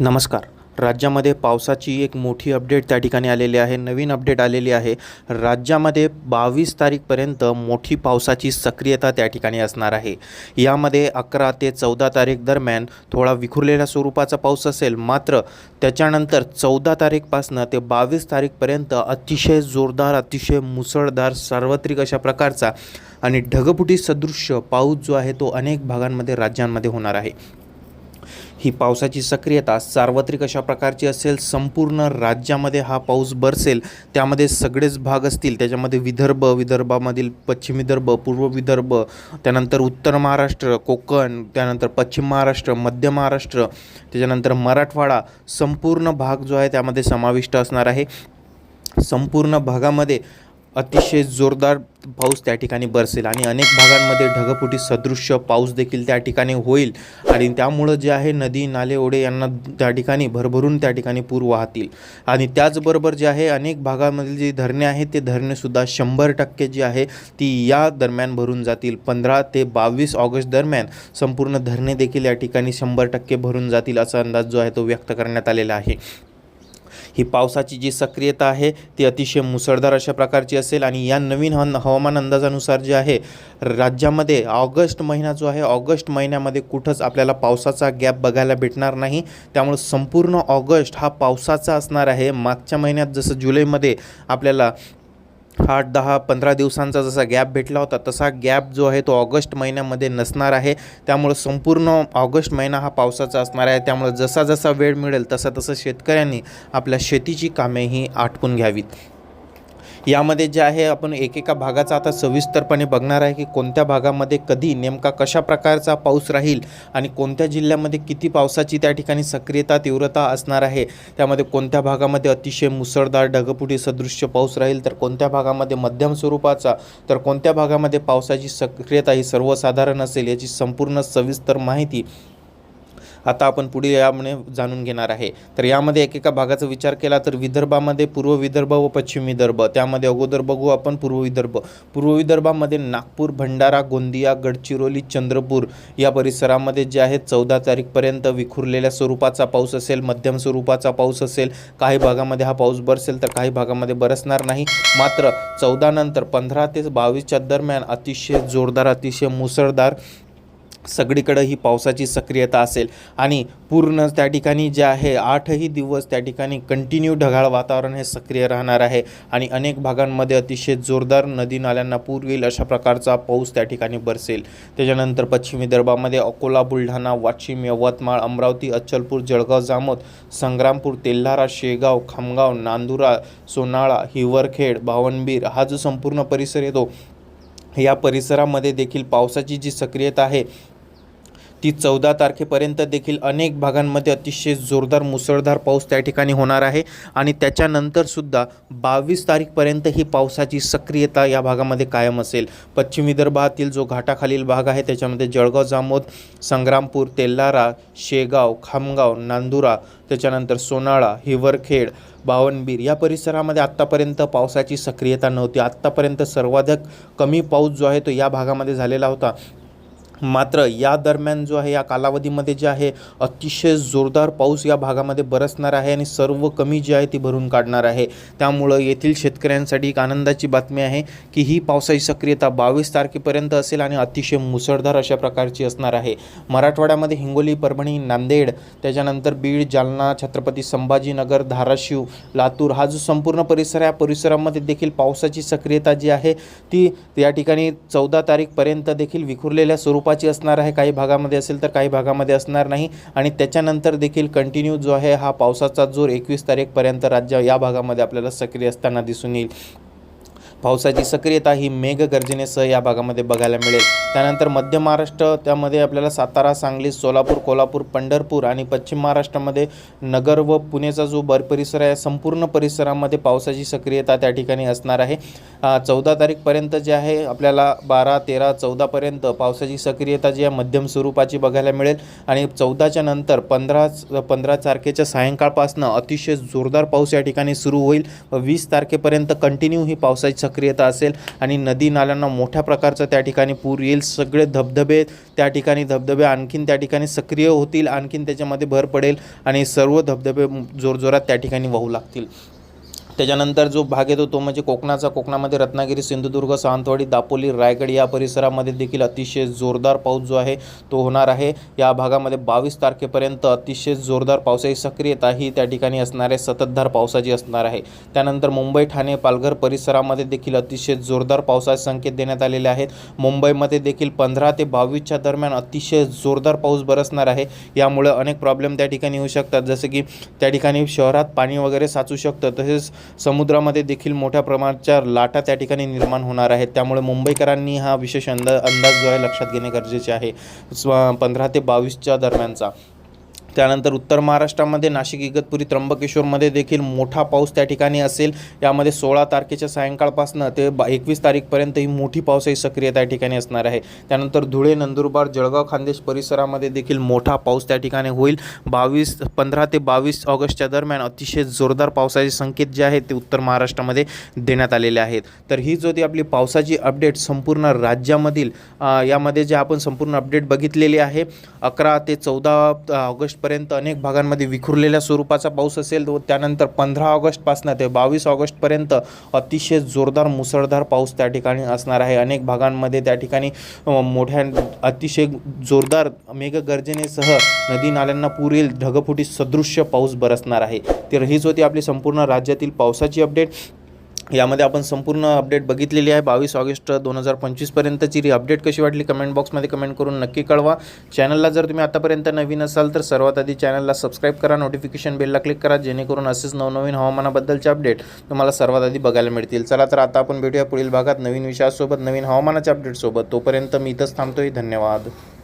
नमस्कार. राज्यामध्ये पावसाची एक मोठी अपडेट त्या ठिकाणी आलेली आहे. नवीन अपडेट आलेली आहे. राज्यामध्ये बावीस तारीखपर्यंत मोठी पावसाची सक्रियता त्या ठिकाणी असणार आहे. यामध्ये अकरा ते चौदा तारीख दरम्यान थोडा विखुरलेल्या स्वरूपाचा पाऊस असेल मात्र त्याच्यानंतर चौदा तारीखपासनं ते बावीस तारीखपर्यंत अतिशय जोरदार अतिशय मुसळधार सार्वत्रिक अशा प्रकारचा आणि ढगफुटी सदृश्य पाऊस जो आहे तो अनेक भागांमध्ये राज्यांमध्ये होणार आहे. ही पावसाची सक्रियता सार्वत्रिक अशा प्रकारची असेल संपूर्ण राज्यामध्ये हा पाऊस बरसेल त्यामध्ये सगळेच भाग असतील त्याच्यामध्ये विदर्भ विदर्भामधील पश्चिम विदर्भ पूर्व विदर्भ त्यानंतर उत्तर महाराष्ट्र कोकण त्यानंतर पश्चिम महाराष्ट्र मध्य महाराष्ट्र त्याच्यानंतर मराठवाडा संपूर्ण भाग जो आहे त्यामध्ये समाविष्ट असणार आहे. संपूर्ण भागामध्ये अतिशय जोरदार पाऊस त्या ठिकाणी बरसेल आणि अनेक भागांमध्ये ढगफुटी सदृश्य पाऊस देखील त्या ठिकाणी होईल. आणि त्यामुळं जे आहे नदी नाले ओढे यांना त्या ठिकाणी भरभरून त्या ठिकाणी पूर वाहतील. आणि त्याचबरोबर जे आहे अनेक भागामधील जी धरणे आहेत ते धरणेसुद्धा शंभर टक्के जी आहे ती या दरम्यान भरून जातील. पंधरा ते बावीस ऑगस्ट दरम्यान संपूर्ण धरणे देखील या ठिकाणी शंभर टक्के भरून जातील असा अंदाज जो आहे तो व्यक्त करण्यात आलेला आहे. ही पावसाची जी सक्रियता आहे ती अतिशय मुसळधार अशा प्रकारची असेल. आणि या नवीन हवान हवामान अंदाजानुसार जे आहे राज्यामध्ये ऑगस्ट महिना जो आहे ऑगस्ट महिन्यामध्ये कुठंच आपल्याला पावसाचा गॅप बघायला भेटणार नाही. त्यामुळे संपूर्ण ऑगस्ट हा पावसाचा असणार आहे. मागच्या महिन्यात जसं जुलैमध्ये आपल्याला आठ दहा पंधरा दिवसांचा जसा गॅप भेटला होता तसा गॅप जो आहे तो ऑगस्ट महिन्यामध्ये नसणार आहे. त्यामुळं संपूर्ण ऑगस्ट महिना हा पावसाचा असणार आहे. त्यामुळं जसा जसा वेळ मिळेल तसा तसं शेतकऱ्यांनी आपल्या शेतीची कामेही आटपून घ्यावीत. यामध्ये जे आहे आपण एकेका भागाचा आता सविस्तरपणे बघणार आहे की कोणत्या भागामध्ये कधी नेमका कशा प्रकारचा पाऊस राहील आणि कोणत्या जिल्ह्यामध्ये किती पावसाची त्या ठिकाणी सक्रियता तीव्रता असणार आहे. त्यामध्ये कोणत्या भागामध्ये अतिशय मुसळधार ढगफुटी सदृश्य पाऊस राहील तर कोणत्या भागामध्ये मध्यम स्वरूपाचा तर कोणत्या भागामध्ये पावसाची सक्रियता ही सर्वसाधारण असेल याची संपूर्ण सविस्तर माहिती आता आपण पुढे यामुळे जाणून घेणार आहे. तर यामध्ये एकेका भागाचा विचार केला तर विदर्भामध्ये पूर्व विदर्भ व पश्चिम विदर्भ. त्यामध्ये अगोदर बघू आपण पूर्व विदर्भ. पूर्व विदर्भामध्ये नागपूर भंडारा गोंदिया गडचिरोली चंद्रपूर या परिसरामध्ये जे आहे चौदा तारीखपर्यंत विखुरलेल्या स्वरूपाचा पाऊस असेल मध्यम स्वरूपाचा पाऊस असेल काही भागामध्ये हा पाऊस बरसेल तर काही भागामध्ये बरसणार नाही. मात्र चौदानंतर पंधरा ते बावीसच्या दरम्यान अतिशय जोरदार अतिशय मुसळधार सगळीकडं ही पावसाची सक्रियता असेल. आणि पूर्ण त्या ठिकाणी जे आहे आठही दिवस त्या ठिकाणी कंटिन्यू ढगाळ वातावरण हे सक्रिय राहणार आहे. आणि अनेक भागांमध्ये अतिशय जोरदार नदी नाल्यांना पूर येईल अशा प्रकारचा पाऊस त्या ठिकाणी बरसेल. त्याच्यानंतर पश्चिम विदर्भामध्ये अकोला बुलढाणा वाशिम यवतमाळ अमरावती अचलपूर जळगाव जामोद संग्रामपूर तेल्हारा शेगाव खामगाव नांदुरा सोनाळा हिवरखेड भावनबीर हा जो संपूर्ण परिसर येतो या परिसरामध्ये देखील पावसाची जी सक्रियता आहे ती चौदा तारखेपर्यंत देखील अनेक भागांमध्ये अतिशय जोरदार मुसळधार पाऊस त्या ठिकाणी होणार आहे. आणि त्याच्यानंतरसुद्धा बावीस तारीखपर्यंत ही पावसाची सक्रियता या भागामध्ये कायम असेल. पश्चिम विदर्भातील जो घाटाखालील भाग आहे त्याच्यामध्ये जळगाव जामोद संग्रामपूर तेल्लारा शेगाव खामगाव नांदुरा त्याच्यानंतर सोनाळा हिवरखेड बावनबीर या परिसरामध्ये आत्तापर्यंत पावसाची सक्रियता नव्हती. आत्तापर्यंत सर्वाधिक कमी पाऊस जो आहे तो या भागामध्ये झालेला होता. मात्र या दरम्यान जो आहे या कालावधीमध्ये जे आहे अतिशय जोरदार पाऊस या भागामध्ये बरसणार आहे आणि सर्व कमी जी आहे ती भरून काढणार आहे. त्यामुळं येथील शेतकऱ्यांसाठी एक आनंदाची बातमी आहे की ही पावसाची सक्रियता बावीस तारखेपर्यंत असेल आणि अतिशय मुसळधार अशा प्रकारची असणार आहे. मराठवाड्यामध्ये हिंगोली परभणी नांदेड त्याच्यानंतर बीड जालना छत्रपती संभाजीनगर धाराशिव लातूर हा जो संपूर्ण परिसर आहे या परिसरामध्ये देखील पावसाची सक्रियता जी आहे ती या ठिकाणी चौदा तारीखपर्यंत देखील विखुरलेल्या स्वरूप स्वरूपाची असणार आहे काही भागामध्ये असेल तर काही भागामध्ये असणार नाही. आणि त्याच्यानंतर देखील कंटिन्यू जो आहे हा पावसाचा जोर एकवीस तारीखपर्यंत राज्य या भागामध्ये आपल्याला सक्रिय असताना दिसून येईल. पावसाची सक्रियता ही मेघगर्जनेसह या भागामध्ये बघायला मिळेल. त्यानंतर मध्य महाराष्ट्र त्यामध्ये आपल्याला सातारा सांगली सोलापूर कोल्हापूर पंढरपूर आणि पश्चिम महाराष्ट्रामध्ये नगर व पुणेचा जो बर परिसर आहे संपूर्ण परिसरामध्ये पावसाची सक्रियता त्या ठिकाणी असणार आहे. चौदा तारीखपर्यंत जे आहे आपल्याला बारा तेरा चौदापर्यंत पावसाची सक्रियता जी आहे मध्यम स्वरूपाची बघायला मिळेल. आणि चौदाच्या नंतर पंधरा पंधरा तारखेच्या सायंकाळपासनं अतिशय जोरदार पाऊस या ठिकाणी सुरू होईल वीस तारखेपर्यंत कंटिन्यू ही पावसाची सक्रियता असेल आणि नदी नाल्यांना मोठ्या प्रकारचा त्या ठिकाणी पूर येईल. सगळे धबधबे त्या ठिकाणी धबधबे आणखीन त्या ठिकाणी सक्रिय होतील आणखीन त्याच्यामध्ये भर पडेल आणि सर्व धबधबे जोरजोरात त्या ठिकाणी वाहू लागतील. त्याच्यानंतर जो भाग येतो तो म्हणजे कोकणाचा. कोकणामध्ये रत्नागिरी सिंधुदुर्ग सावंतवाडी दापोली रायगड या परिसरामध्ये देखील अतिशय जोरदार पाऊस जो आहे तो होणार आहे. या भागामध्ये बावीस तारखेपर्यंत अतिशय जोरदार पावसाची सक्रियता ही त्या ठिकाणी असणारे सततधार पावसाची असणार आहे. त्यानंतर मुंबई ठाणे पालघर परिसरामध्ये देखील अतिशय जोरदार पावसाचे संकेत देण्यात आलेले आहेत. मुंबईमध्ये देखील पंधरा ते बावीसच्या दरम्यान अतिशय जोरदार पाऊस बरसणार आहे. यामुळे अनेक प्रॉब्लेम त्या ठिकाणी होऊ शकतात. जसे की त्या ठिकाणी शहरात पाणी वगैरे साचू शकतं. तसेच समुद्रामध्ये देखील मोठ्या प्रमाणाच्या लाटा त्या ठिकाणी निर्माण होणार आहेत. त्यामुळे मुंबईकरांनी हा विशेष अंदा अंदाज जो आहे लक्षात घेणे गरजेचे आहे. स्व पंधरा ते बावीसच्या दरम्यानचा. त्यानंतर उत्तर महाराष्ट्रामध्ये नाशिक इगतपुरी त्र्यंबकेश्वरमध्ये देखील मोठा पाऊस त्या ठिकाणी असेल. यामध्ये सोळा तारखेच्या सायंकाळपासनं ते बा एकवीस तारीखपर्यंत ही मोठी पावसाची सक्रियता या ठिकाणी असणार आहे. त्यानंतर धुळे नंदुरबार जळगाव खानदेश परिसरामध्ये देखील मोठा पाऊस त्या ठिकाणी होईल. बावीस पंधरा ते बावीस ऑगस्टच्या दरम्यान अतिशय जोरदार पावसाचे संकेत जे आहेत ते उत्तर महाराष्ट्रामध्ये देण्यात आलेले आहेत. तर ही जो ती आपली पावसाची अपडेट संपूर्ण राज्यामधील यामध्ये जे आपण संपूर्ण अपडेट बघितलेली आहे अकरा ते चौदा ऑगस्ट ऑगस्टपर्यंत अनेक भागांमध्ये विखुरलेल्या स्वरूपाचा पाऊस असेल व त्यानंतर पंधरा ऑगस्टपासून ते बावीस ऑगस्टपर्यंत अतिशय जोरदार मुसळधार पाऊस त्या ठिकाणी असणार आहे. अनेक भागांमध्ये त्या ठिकाणी मोठ्या अतिशय जोरदार मेघगर्जनेसह नदी नाल्यांना पूर येईल ढगफुटी सदृश्य पाऊस बरसणार आहे. तर हीच होती आपली संपूर्ण राज्यातील पावसाची अपडेट यामध्ये आपण संपूर्ण अपडेट बघितलेली आहे. बावीस ऑगस्ट दोन हजार पंचवीसपर्यंतची री अपडेट कशी वाटली? कमेंट बॉक्समध्ये कमेंट करून नक्की कळवा. चॅनलला जर तुम्ही आतापर्यंत नवीन असाल तर सर्वात आधी चॅनलला सबस्क्राईब करा. नोटिफिकेशन बेलला क्लिक करा जेणेकरून असेच नवनवीन हवामानाबद्दलचे अपडेट तुम्हाला सर्वात आधी बघायला मिळतील. चला तर आता आपण भेटूया पुढील भागात नवीन विषयासोबत नवीन हवामानाच्या अपडेटसोबत तोपर्यंत मी इथंच थांबतोय. धन्यवाद.